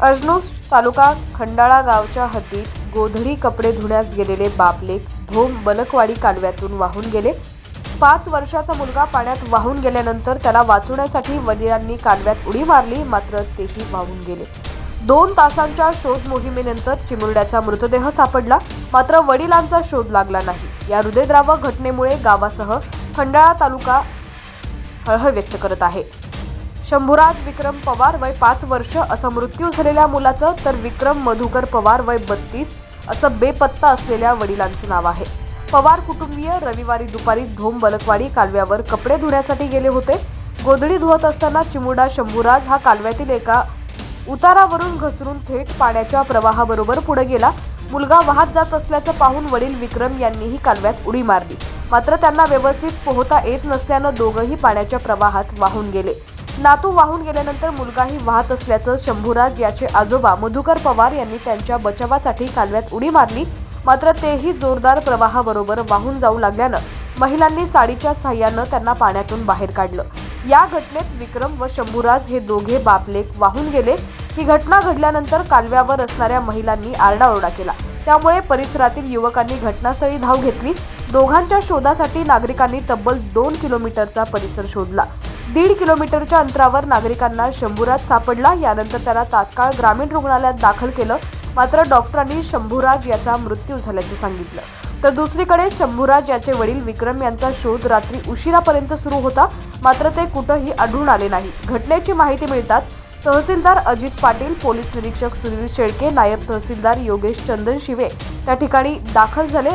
अजनूस तालुका खंडाळा गावच्या हद्दीत गोधडी कपडे धुण्यास गेलेले बापलेक धोम बलकवाडी कालव्यातून वाहून गेले. पाच वर्षाचा मुलगा पाण्यात वाहून गेल्यानंतर त्याला वाचवण्यासाठी वडिलांनी कालव्यात उडी मारली मात्र तेही वाहून गेले. दोन तासांच्या शोध मोहिमेनंतर चिमुरड्याचा मृतदेह सापडला मात्र वडिलांचा शोध लागला नाही. या हृदयद्रावक घटनेमुळे गावासह खंडाळा तालुका हळहळ व्यक्त करत आहे. शंभूराज विक्रम पवार वय पाच वर्ष असं मृत्यू झालेल्या मुलाचं तर विक्रम मधुकर पवार वय बत्तीस असं बेपत्ता असलेल्या वडिलांचं नाव आहे. पवार कुटुंबीय रविवारी दुपारी धोम बलकवाडी कालव्यावर कपडे धुण्यासाठी गेले होते. गोधडी धुवत असताना चिमुडा शंभूराज हा कालव्यातील एका उतारावरून घसरून थेट पाण्याच्या प्रवाहाबरोबर पुढे गेला. मुलगा वाहत जात असल्याचं पाहून वडील विक्रम यांनीही कालव्यात उडी मारली. मात्र त्यांना व्यवस्थित पोहता येत नसल्यानं दोघंही पाण्याच्या प्रवाहात वाहून गेले. नातू वाहून गेल्यानंतर मुलगाही वाहत असल्याचं शंभूराज याचे आजोबा मधुकर पवार यांनी त्यांच्या बचावासाठी कालव्यात उडी मारली. मात्र तेही जोरदार प्रवाहाबरोबर वाहून जाऊ लागल्यानं महिलांनी साडीच्या साह्यानं त्यांना पाण्यातून बाहेर काढलं. या घटनेत विक्रम व शंभूराज हे दोघे बापलेक वाहून गेले. ही घटना घडल्यानंतर कालव्यावर असणाऱ्या महिलांनी आरडाओरडा केला. त्यामुळे परिसरातील युवकांनी घटनास्थळी धाव घेतली. दोघांच्या शोधासाठी नागरिकांनी तब्बल दोन किलोमीटरचा परिसर शोधला. दीड किलोमीटरच्या अंतरावर नागरिकांना शंभूराज सापडला. यानंतर त्याला तात्काळ ग्रामीण रुग्णालयात दाखल केलं. मात्र डॉक्टरांनी शंभूराज याचा मृत्यू झाल्याचं सांगितलं. तर दुसरीकडे शंभूराज याचे वडील विक्रम यांचा शोध रात्री उशिरापर्यंत सुरू होता. मात्र ते कुठंही आढळून आले नाही. घटनेची माहिती मिळताच तहसीलदार अजित पाटील पोलीस निरीक्षक सुनील शेळके नायब तहसीलदार योगेश चंदन शिवे त्या ठिकाणी दाखल झाले.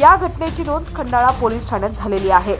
या घटनेची नोंद खंडाळा पोलीस ठाण्यात झालेली आहे.